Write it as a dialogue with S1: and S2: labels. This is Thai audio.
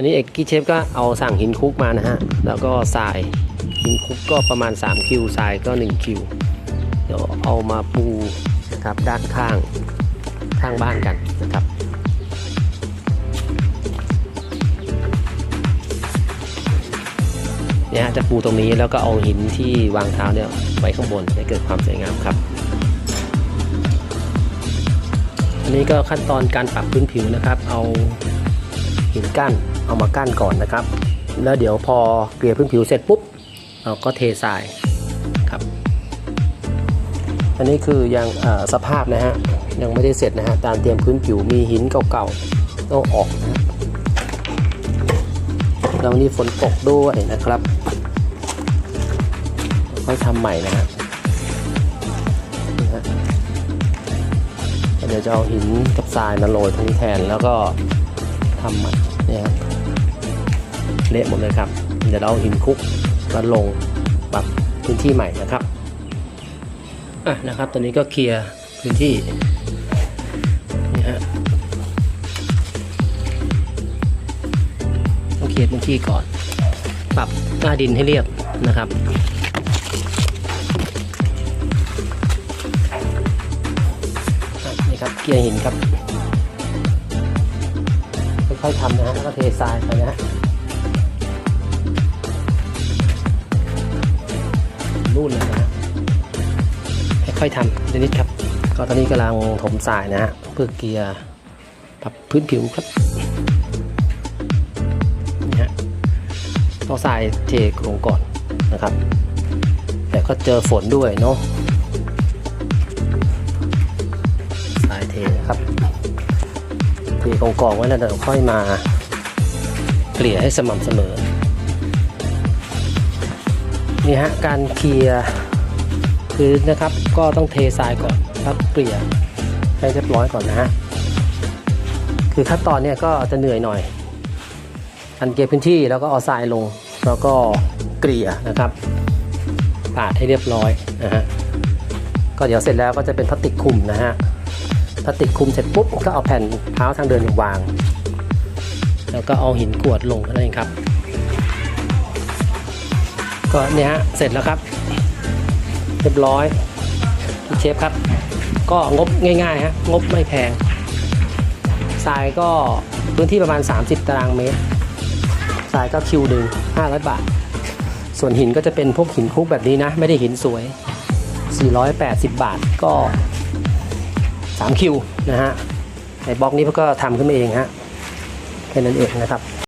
S1: อันนี้เอกกี้เชฟก็เอาสั่งหินคุกมานะฮะ แล้วก็ทราย หินคุกก็ประมาณ3คิวทรายก็1คิว เดี๋ยวเอามาปูนะครับด้านข้างข้างบ้านกันนะครับเนี่ยจะปูตรงนี้แล้วก็เอาหินที่วางเท้าเนี่ยไว้ข้างบนให้เกิดความสวยงามครับ อันนี้ก็ขั้นตอนการปรับพื้นผิวนะครับ เอาหินกั้น เอามากั้นก่อนนะครับ แล้วเดี๋ยวพอเกลี่ยพื้นผิวเสร็จปุ๊บเราก็เททรายครับอันนี้คือยังสภาพนะฮะยังไม่ได้เสร็จนะฮะการเตรียมพื้นผิวมีหินเก่าๆต้องออกนะแล้ววันนี้ฝนตกด้วยนะครับค่อยทำใหม่นะฮะนี่ฮะเดี๋ยวจะเอาหินกับทรายมาโรยตรงนี้แทนแล้วก็ ทำมันเนี่ยเละหมดเลยครับ เดี๋ยวเราเอาหินคุกมาลงปรับพื้นที่ใหม่นะครับอะนะครับ ตอนนี้ก็เคลียร์พื้นที่นี่ฮะต้องเคลียร์พื้นที่ก่อน ปรับหน้าดินให้เรียบนะครับนี่ครับเกียร์หินครับ ค่อยๆทำนะฮะแล้วก็เททรายไปนะฮะรูดเลยนะฮะค่อยๆทำนิดๆครับ ก็ตอนนี้กำลังถมทรายนะฮะเพื่อเกียร์ปรับพื้นผิวครับนี่ฮะต้องทรายเทลงก่อนนะครับ แต่ก็เจอฝนด้วยเนาะ กองกองๆไว้แล้วเดี๋ยวค่อยมาเกลี่ยให้สม่ำเสมอ นี่ฮะการเคลียร์พื้นนะครับก็ต้องเททรายก่อนแล้วเกลี่ยให้เรียบร้อยก่อนนะฮะคือขั้นตอนเนี้ยก็จะเหนื่อยหน่อยอันเกลี่ยพื้นที่แล้วก็เอาทรายลง แล้วก็เกลี่ยนะครับปาดให้เรียบร้อยนะฮะก็เดี๋ยวเสร็จแล้วก็จะเป็นพลาสติกคลุมนะฮะ พลาสติกคุมเสร็จปุ๊บก็เอาแผ่นเท้าทางเดินวาง แล้วก็เอาหินกรวดลงนั่นเองครับ ก็เนี่ยฮะเสร็จแล้วครับ เรียบร้อยพี่เชฟครับ ก็งบง่ายๆฮะงบไม่แพงทรายก็พื้นที่ประมาณ 30 ตารางเมตรทรายก็คิวหนึ่ง500 บาท ส่วนหินก็จะเป็นพวกหินคุกแบบนี้นะ ไม่ได้หินสวย 480 บาทก็ 3คิวนะฮะไอ้บล็อกนี้พวกก็ทำขึ้นมาเองฮะแค่นั้นเองนะครับ